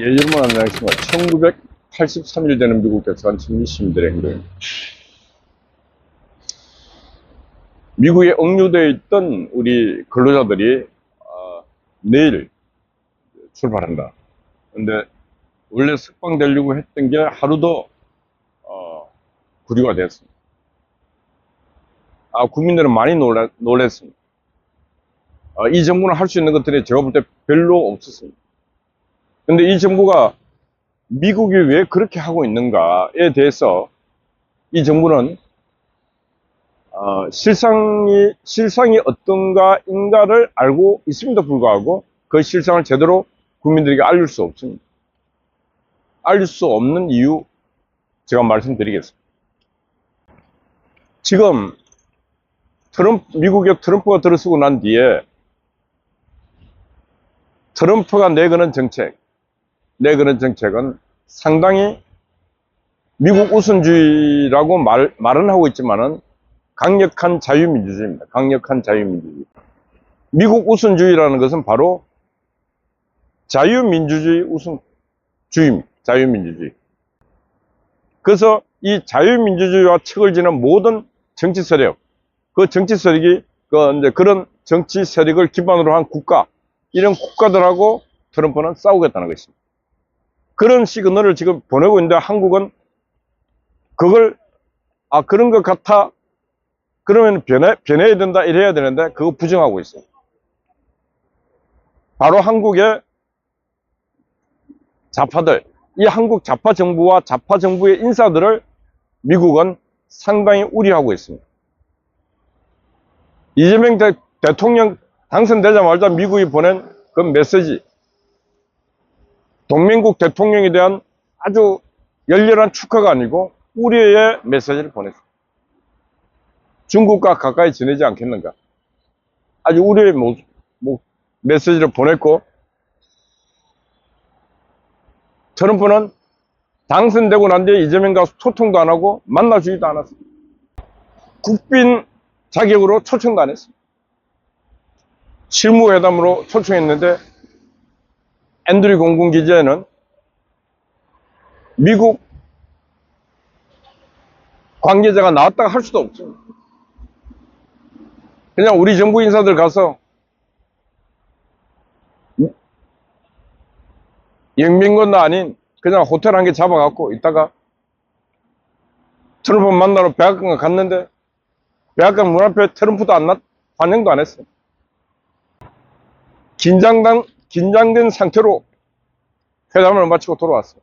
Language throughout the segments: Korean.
아, 예, 여러분 안녕하십니까. 1983일 되는 미국 대사관 친미 시민들의 행동입니다. 미국에 억류되어 있던 우리 근로자들이 아, 내일 출발한다. 근데 원래 석방되려고 했던 게 하루 더 어, 구류가 됐습니다. 아, 국민들은 많이 놀라, 놀랐습니다. 아, 이 정부는 할 수 있는 것들이 제가 볼 때 별로 없었습니다. 근데 이 정부가 미국이 왜 그렇게 하고 있는가에 대해서 이 정부는 어, 실상이 실상이 어떤가인가를 알고 있음에도 불구하고 그 실상을 제대로 국민들에게 알릴 수 없습니다. 알릴 수 없는 이유 제가 말씀드리겠습니다. 지금 트럼프 미국의 트럼프가 들어서고 난 뒤에 트럼프가 내거는 정책 내 그런 정책은 상당히 미국 우선주의라고 말, 말은 하고 있지만은 강력한 자유민주주의입니다. 강력한 자유민주주의. 미국 우선주의라는 것은 바로 자유민주주의 우선주의입니다. 자유민주주의. 그래서 이 자유민주주의와 척을 지는 모든 정치 세력, 그 정치 세력이 그 이제 그런 정치 세력을 기반으로 한 국가, 이런 국가들하고 트럼프는 싸우겠다는 것입니다. 그런 시그널을 지금 보내고 있는데 한국은 그걸 아 그런 것 같아 그러면 변해, 변해야 된다 이래야 되는데 그거 부정하고 있어요. 바로 한국의 좌파들 이 한국 좌파 정부와 좌파 정부의 인사들을 미국은 상당히 우려하고 있습니다. 이재명 대, 대통령 당선되자마자 미국이 보낸 그 메시지 동맹국 대통령에 대한 아주 열렬한 축하가 아니고 우려의 메시지를 보냈습니다. 중국과 가까이 지내지 않겠는가? 아주 우려의 모, 모, 메시지를 보냈고 트럼프는 당선되고 난 뒤에 이재명과 소통도 안 하고 만나주지도 않았습니다. 국빈 자격으로 초청도 안 했습니다. 실무회담으로 초청했는데 앤드류 공군 기지에는 미국 관계자가 나왔다가 할 수도 없습니다. 그냥 우리 정부 인사들 가서 영민권도 아닌 그냥 호텔 한 개 잡아갖고 있다가 트럼프 만나러 백악관 갔는데 백악관 문 앞에 트럼프도 안 났, 환영도 안 했어요. 긴장당, 긴장된 상태로 회담을 마치고 돌아왔어요.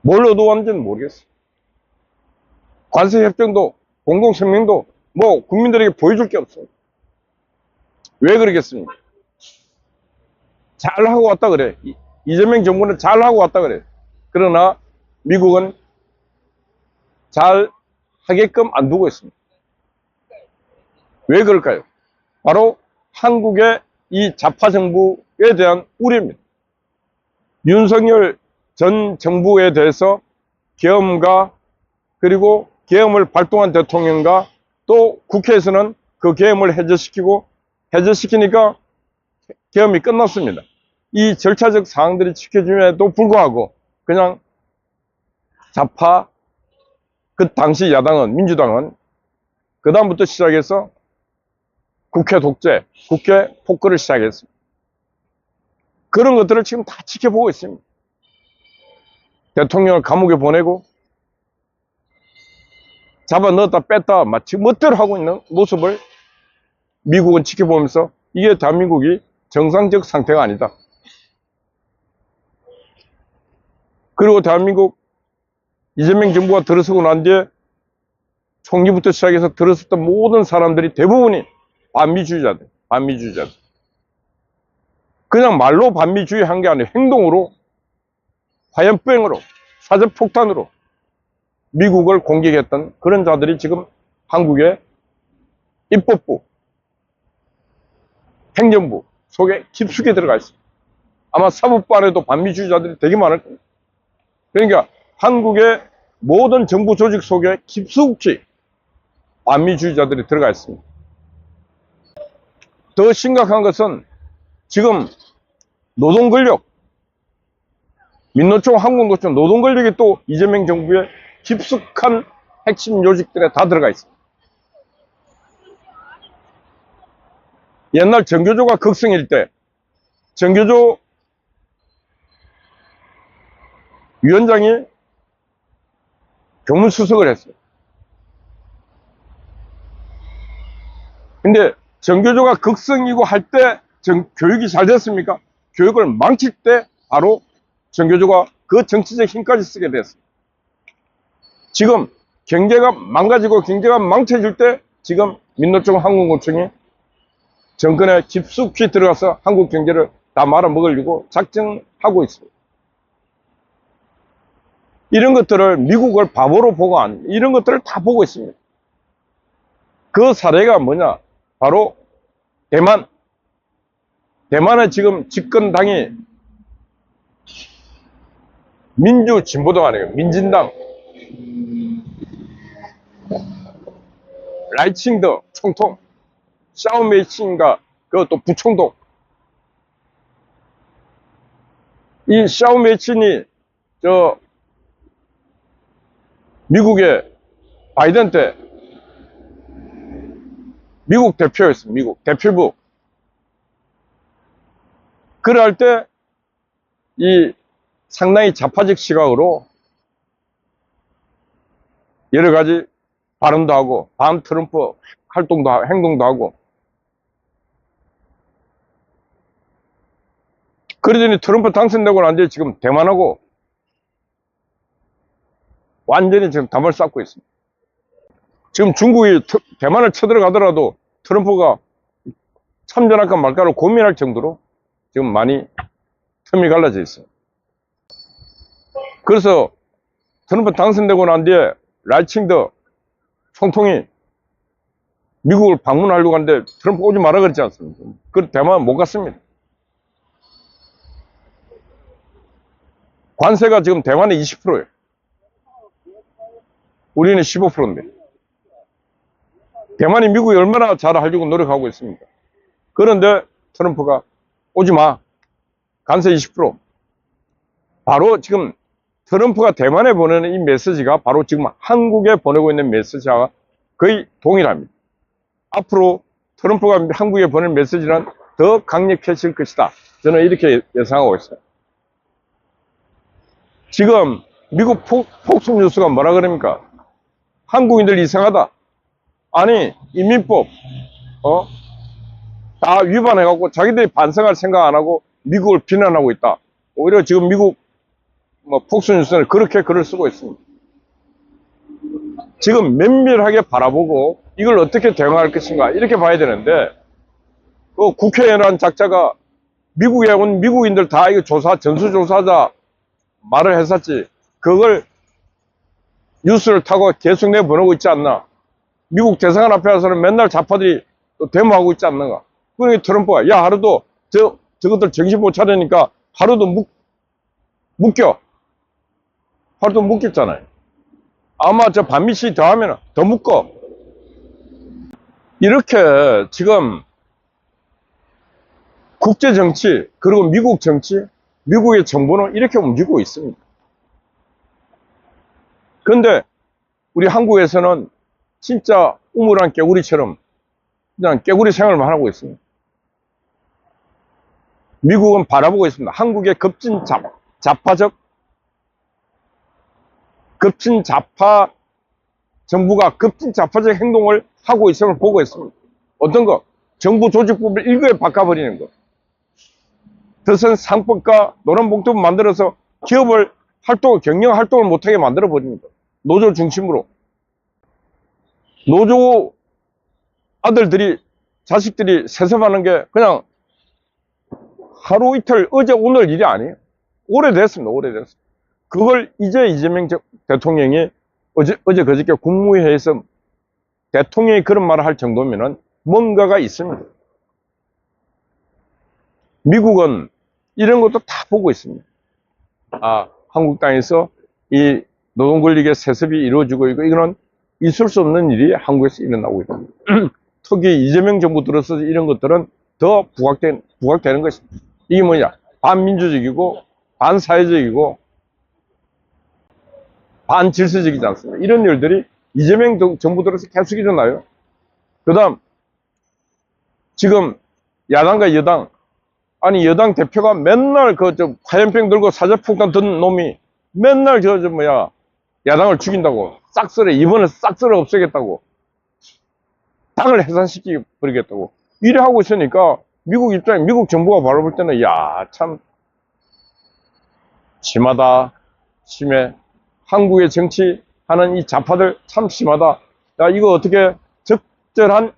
뭘 얻어왔는지는 모르겠어요. 관세협정도 공동성명도 뭐 국민들에게 보여줄 게 없어요. 왜 그러겠습니까? 잘하고 왔다 그래. 이- 이재명 정부는 잘하고 왔다 그래. 그러나 미국은 잘 하게끔 안 두고 있습니다. 왜 그럴까요? 바로 한국의 이 좌파 정부에 대한 우려입니다. 윤석열 전 정부에 대해서 계엄과 그리고 계엄을 발동한 대통령과 또 국회에서는 그 계엄을 해제시키고 해제시키니까 계엄이 끝났습니다. 이 절차적 사항들이 지켜짐에도 불구하고 그냥 좌파 그 당시 야당은 민주당은 그 다음부터 시작해서 국회 독재, 국회 폭거를 시작했습니다. 그런 것들을 지금 다 지켜보고 있습니다. 대통령을 감옥에 보내고 잡아 넣었다 뺐다 마치 멋대로 하고 있는 모습을 미국은 지켜보면서 이게 대한민국이 정상적 상태가 아니다. 그리고 대한민국 이재명 정부가 들어서고 난 뒤에 총리부터 시작해서 들어섰던 모든 사람들이 대부분이 반미주의자들, 반미주의자들. 그냥 말로 반미주의 한 게 아니라 행동으로 화염병으로 사전폭탄으로 미국을 공격했던 그런 자들이 지금 한국의 입법부, 행정부 속에 깊숙이 들어가 있습니다. 아마 사법부 안에도 반미주의자들이 되게 많을 겁니다. 그러니까 한국의 모든 정부 조직 속에 깊숙이 반미주의자들이 들어가 있습니다. 더 심각한 것은 지금 노동 권력, 민노총, 한국노총, 노동권력이 또 이재명 정부의 깊숙한 핵심 요직들에 다 들어가 있습니다. 옛날 정교조가 극성일 때 정교조 위원장이 교문수석을 했어요. 근데 정교조가 극성이고 할 때 교육이 잘 됐습니까? 교육을 망칠 때 바로 정교조가 그 정치적 힘까지 쓰게 됐어요. 지금 경제가 망가지고 경제가 망쳐질 때 지금 민노총 항공고청이 정권에 깊숙이 들어가서 한국 경제를 다 말아먹으려고 작정하고 있습니다. 이런 것들을 미국을 바보로 보고 안, 이런 것들을 다 보고 있습니다. 그 사례가 뭐냐? 바로 대만. 대만의 지금 집권당이 민주진보당 아니에요. 민진당. 라이칭더 총통. 샤오메이칭과 그것도 부총독. 이 샤오메이칭이 저 미국의 바이든 때 미국 대표였습니다. 미국 대표부. 그럴 때 이 상당히 좌파적 시각으로 여러 가지 발언도 하고 반 트럼프 활동도 행동도 하고 그러더니 트럼프 당선되고 난 뒤에 지금 대만하고 완전히 지금 담을 쌓고 있습니다. 지금 중국이 트- 대만을 쳐들어가더라도 트럼프가 참전할까 말까를 고민할 정도로 지금 많이 틈이 갈라져 있어요. 그래서 트럼프 당선되고 난 뒤에 라이칭더 총통이 미국을 방문하려고 하는데 트럼프 오지 마라 그랬지 않습니까? 그 대만 못 갔습니다. 관세가 지금 대만에 20%예요. 우리는 15%인데. 대만이 미국이 얼마나 잘 하려고 노력하고 있습니까? 그런데 트럼프가 오지 마. 관세 20%. 바로 지금 트럼프가 대만에 보내는 이 메시지가 바로 지금 한국에 보내고 있는 메시지와 거의 동일합니다. 앞으로 트럼프가 한국에 보낸 메시지는 더 강력해질 것이다. 저는 이렇게 예상하고 있어요. 지금 미국 폭, 폭스 뉴스가 뭐라 그럽니까? 한국인들 이상하다. 아니, 이민법, 어? 다 위반해갖고 자기들이 반성할 생각 안 하고 미국을 비난하고 있다. 오히려 지금 미국 뭐 폭스 뉴스는 그렇게 글을 쓰고 있습니다. 지금 면밀하게 바라보고 이걸 어떻게 대응할 것인가 이렇게 봐야 되는데 그 국회의원 작자가 미국에 온 미국인들 다 이거 조사 전수조사자 말을 했었지 그걸 뉴스를 타고 계속 내보내고 있지 않나 미국 대사관 앞에 와서는 맨날 좌파들이 또 데모하고 있지 않는가. 그러니 트럼프가 야 하루도 저, 저것들 정신 못 차리니까 하루도 묵, 묶여 하루도 묶였잖아요. 아마 저 반미 씨 더하면 더 묶어. 이렇게 지금 국제 정치 그리고 미국 정치 미국의 정부는 이렇게 움직이고 있습니다. 그런데 우리 한국에서는 진짜 우물한 깨구리처럼 그냥 깨구리 생활만 하고 있습니다. 미국은 바라보고 있습니다. 한국의 급진 좌, 좌파적 급진 좌파 정부가 급진 좌파적 행동을 하고 있음을 보고 있습니다. 어떤 거? 정부 조직법을 일거에 바꿔버리는 거. 드선 상법과 노란봉투 만들어서 기업을 활동, 경영 활동을 못하게 만들어 버립니다. 노조 중심으로. 노조 아들들이, 자식들이 세습하는 게 그냥 하루 이틀, 어제 오늘 일이 아니에요. 오래됐습니다. 오래됐습니다. 그걸 이제 이재명 저- 대통령이 어제, 어제 그저께 국무회의에서 대통령이 그런 말을 할 정도면은 뭔가가 있습니다. 미국은 이런 것도 다 보고 있습니다. 아, 한국 땅에서 이 노동권력의 세습이 이루어지고 있고, 이거는 있을 수 없는 일이 한국에서 일어나고 있습니다. 특히 이재명 정부 들어서 이런 것들은 더 부각된, 부각되는 것입니다. 이게 뭐냐? 반민주적이고, 반사회적이고, 반질서적이지 않습니까? 이런 일들이 이재명 정- 정부 들어서 계속 일어나요. 그 다음, 지금 야당과 여당, 아니, 여당 대표가 맨날 그, 저, 화염병 들고 사자폭탄 든 놈이 맨날 저, 저, 뭐야, 야당을 죽인다고, 싹쓸이, 이번에 싹쓸이 없애겠다고, 당을 해산시키 버리겠다고, 이래 하고 있으니까, 미국 입장에, 미국 정부가 바라볼 때는, 야, 참, 심하다, 심해. 한국의 정치하는 이 좌파들 참 심하다. 야, 이거 어떻게 적절한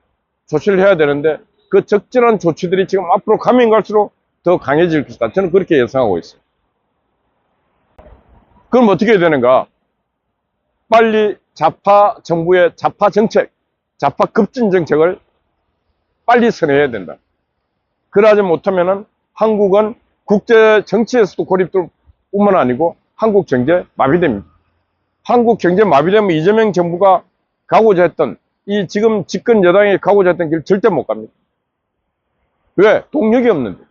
조치를 해야 되는데, 그 적절한 조치들이 지금 앞으로 가면 갈수록 더 강해질 것이다. 저는 그렇게 예상하고 있어요. 그럼 어떻게 해야 되는가? 빨리 좌파 정부의 좌파 정책, 좌파 급진 정책을 빨리 선회해야 된다. 그러지 못하면은 한국은 국제 정치에서도 고립될 뿐만 아니고 한국 경제 마비됩니다. 한국 경제 마비되면 이재명 정부가 가고자 했던 이 지금 집권 여당이 가고자 했던 길 절대 못 갑니다. 왜? 동력이 없는데.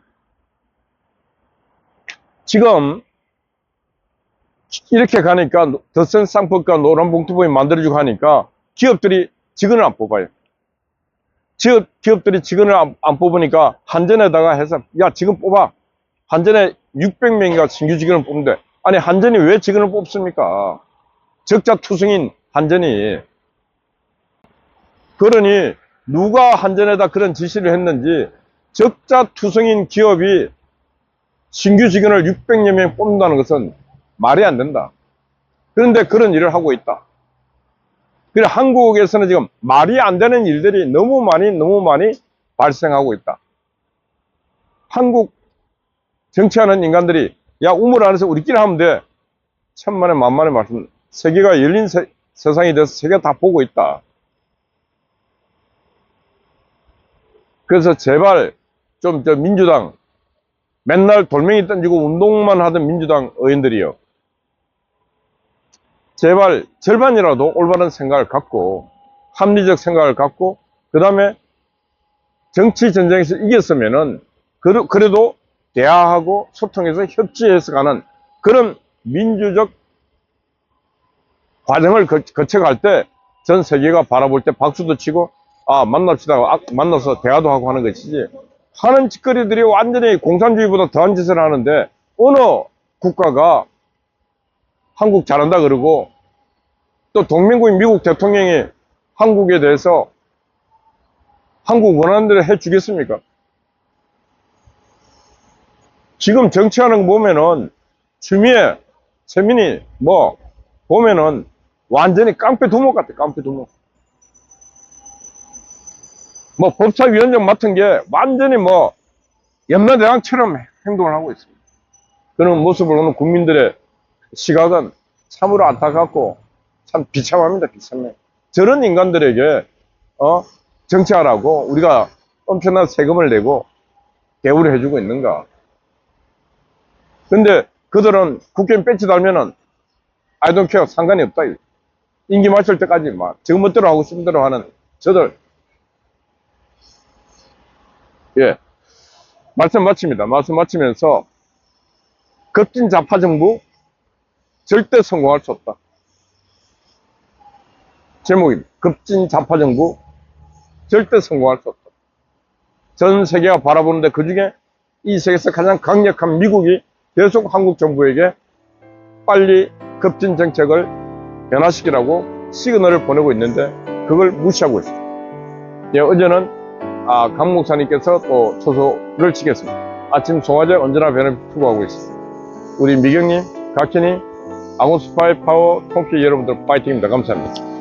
지금 이렇게 가니까 더센 쌍법과 노란 봉투법이 만들어지고 하니까 기업들이 직원을 안 뽑아요. 기업, 기업들이 직원을 안, 안 뽑으니까 한전에다가 해서 야 직원 뽑아. 한전에 600명인가 신규 직원을 뽑는데 아니 한전이 왜 직원을 뽑습니까? 적자 투성인 한전이 그러니 누가 한전에다 그런 지시를 했는지 적자 투성인 기업이 신규 직원을 600여 명 뽑는다는 것은 말이 안 된다. 그런데 그런 일을 하고 있다. 그래 한국에서는 지금 말이 안 되는 일들이 너무 많이 너무 많이 발생하고 있다. 한국 정치하는 인간들이 야 우물 안에서 우리끼리 하면 돼. 천만에 만만에 말씀. 세계가 열린 세, 세상이 돼서 세계 다 보고 있다. 그래서 제발 좀 저 민주당 맨날 돌멩이 던지고 운동만 하던 민주당 의원들이요. 제발 절반이라도 올바른 생각을 갖고 합리적 생각을 갖고 그 다음에 정치 전쟁에서 이겼으면은 그래- 그래도 대화하고 소통해서 협치해서 가는 그런 민주적 과정을 거, 거쳐갈 때 전 세계가 바라볼 때 박수도 치고 아 만납시다 아, 만나서 대화도 하고 하는 것이지. 하는 짓거리들이 완전히 공산주의보다 더한 짓을 하는데 어느 국가가 한국 잘한다 그러고 또 동맹국인 미국 대통령이 한국에 대해서 한국 원하는 대로 해주겠습니까? 지금 정치하는 거 보면은 추미애, 최민희 뭐 보면은 완전히 깡패 두목 같아 깡패 두목 뭐 법사위원장 맡은 게 완전히 뭐 염라대왕처럼 행동을 하고 있습니다. 그런 모습을 보는 국민들의 시각은 참으로 안타깝고 참 비참합니다. 비참해. 저런 인간들에게 어 정치하라고 우리가 엄청난 세금을 내고 대우를 해주고 있는가? 근데 그들은 국회의원 배치 달면은 I don't care 상관이 없다. 임기 마칠 때까지 막 정멋대로 하고 싶은 대로 하는 저들 예 말씀 마칩니다. 말씀 마치면서 급진 좌파 정부 절대 성공할 수 없다. 제목입니다. 급진 좌파 정부 절대 성공할 수 없다. 전 세계가 바라보는데 그 중에 이 세계에서 가장 강력한 미국이 계속 한국 정부에게 빨리 급진 정책을 변화시키라고 시그널을 보내고 있는데 그걸 무시하고 있습니다. 예, 어제는 아, 강 목사님께서 또 초소를 치겠습니다. 아침 송화제 언제나 변을 투구하고 있습니다. 우리 미경님, 각현님, 아모스파이 파워 통키 여러분들 파이팅입니다. 감사합니다.